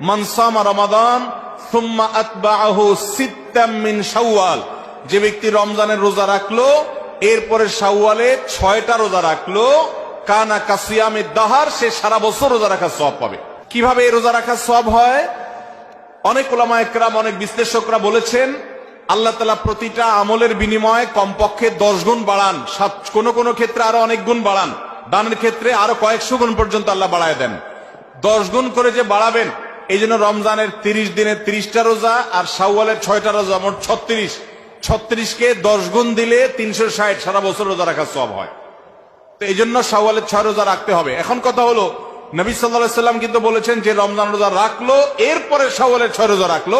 মনসামা রমাদান, সুম্মা আতবাহু সিত্তাম মিন যে ব্যক্তি রমজানের রোজা রাখল, এরপরে শাওয়ালে ছয়টা রোজা রাখল, কানা কাসিয়ামে দাহার, সে সারা বছর রোজা রাখার সব পাবে। কীভাবে এই রোজা রাখার সব হয়? অনেক ওলামা একরাম, অনেক বিশ্লেষকরা বলেছেন, আল্লাহ তালা প্রতিটা আমলের বিনিময়ে কমপক্ষে দশ গুণ বাড়ান। সাত, কোন কোন ক্ষেত্রে আরও অনেক গুণ বাড়ান। দানের ক্ষেত্রে আরও কয়েকশো গুণ পর্যন্ত আল্লাহ বাড়ায় দেন। দশ গুণ করে যে বাড়াবেন এই জন্য রমজানের তিরিশ দিনের তিরিশটা রোজা আর শাওয়ালের ছয়টা রোজা, মোট ছত্রিশ। ছত্রিশকে দশ গুণ দিলে তিনশো ষাট সারা বছর রোজা রাখার সব হয়। তো এই জন্য শাওয়ালের ছয় রোজা রাখতে হবে। এখন কথা হলো, নবী সাল্লাহ সাল্লাম কিন্তু বলেছেন যে রমজান রোজা রাখল, এরপরে শাওয়ালের ছয় রোজা রাখল,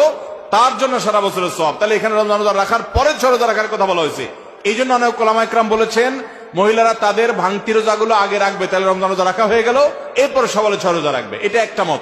তার জন্য সারা বছরের সব তাহলে এখানে রমজান রোজা রাখার পরে ছয় রোজা রাখার কথা বলা হয়েছে। এই জন্য অনেক কোলামা একরাম বলেছেন, মহিলারা তাদের ভাঙতি রোজাগুলো আগে রাখবে, তাহলে রমজান রোজা রাখা হয়ে গেল, এরপরে সওয়ালের ছয় রোজা রাখবে। এটা একটা মত।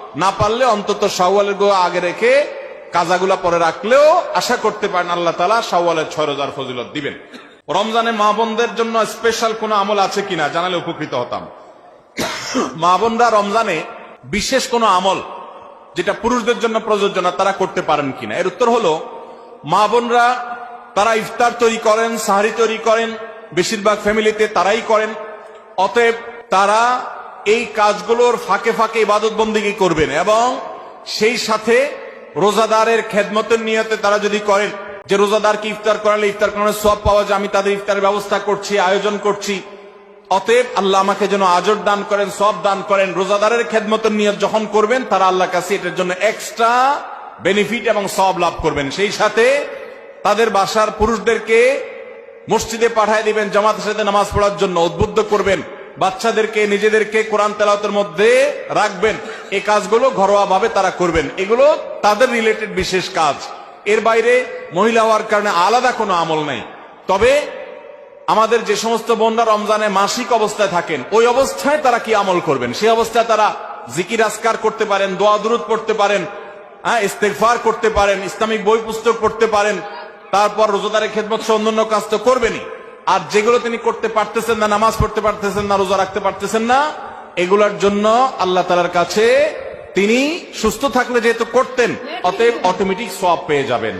না পারলে অন্তত শাওয়ালের গো আগে রেখে কাজাগুলা পরে রাখলেও আশা করতে পারেন আল্লাহ তালা শাওয়ালের ছয় রোজার ফজিলত দিবেন। রমজানে মা বোনদের জন্য স্পেশাল কোনো আমল আছে কিনা জানালে উপকৃত হতাম। মা বোনরা রমজানে বিশেষ কোনো আমল যেটা পুরুষদের জন্য প্রযোজ্য না, তারা করতে পারেন কিনা? এর উত্তর হলো, মা বোনরা তারা ইফতার তৈরি করেন, সাহারি তৈরি করেন, বেশিরভাগ ফ্যামিলিতে তারাই করেন। অতএব তারা এই কাজগুলোর ফাঁকে ফাঁকে ইবাদত বন্দিগি করবেন এবং সেই সাথে রোজাদারের খেদমতের নিয়তে তারা যদি করেন যে রোজাদারকে ইফতার করালে ইফতার করানোর সব পাওয়া যায়, আমি তাদের ইফতারের ব্যবস্থা করছি, আয়োজন করছি। অতএব আল্লাহ আমাকে যেন আজর দান করেন সব দান করেন, রোজাদারের খেদমতের নিয়ত যখন করবেন, তারা আল্লাহ কাছে এটার জন্য এক্সট্রা বেনিফিট এবং সব লাভ করবেন। সেই সাথে তাদের বাসার পুরুষদেরকে মসজিদে পাঠায় দিবেন, জামাতের সাথে নামাজ পড়ার জন্য উদ্বুদ্ধ করবেন। বাচ্চাদেরকে, নিজেদেরকে কোরআন তেলাওয়াতের মধ্যে রাখবেন। এই কাজগুলো ঘরোয়া ভাবে তারা করবেন। এগুলো তাদের রিলেটেড বিশেষ কাজ। এর বাইরে মহিলা হওয়ার কারণে আলাদা কোনো আমল নেই। তবে আমাদের যে সমস্ত বোনরা রমজানে মাসিক অবস্থায় থাকেন, ওই অবস্থায় তারা কি আমল করবেন? সেই অবস্থায় তারা জিকির আসকার করতে পারেন, দোয়া দুরুদ পড়তে পারেন হ্যাঁ ইস্তেগফার করতে পারেন, ইসলামিক বই পুস্তক পড়তে পারেন, তারপর রোজাদারের খেদমত সহ অন্যান্য কাজ তো করবেনই। আর যেগুলো তিনি করতে পারতেছেন না নামাজ পড়তে পারতেছেন না রোজা রাখতে পারতেছেন না এগুলার জন্য আল্লাহ তালার কাছে তিনি সুস্থ থাকলে যেহেতু করতেন অতএব অটোমেটিক সব পেয়ে যাবেন।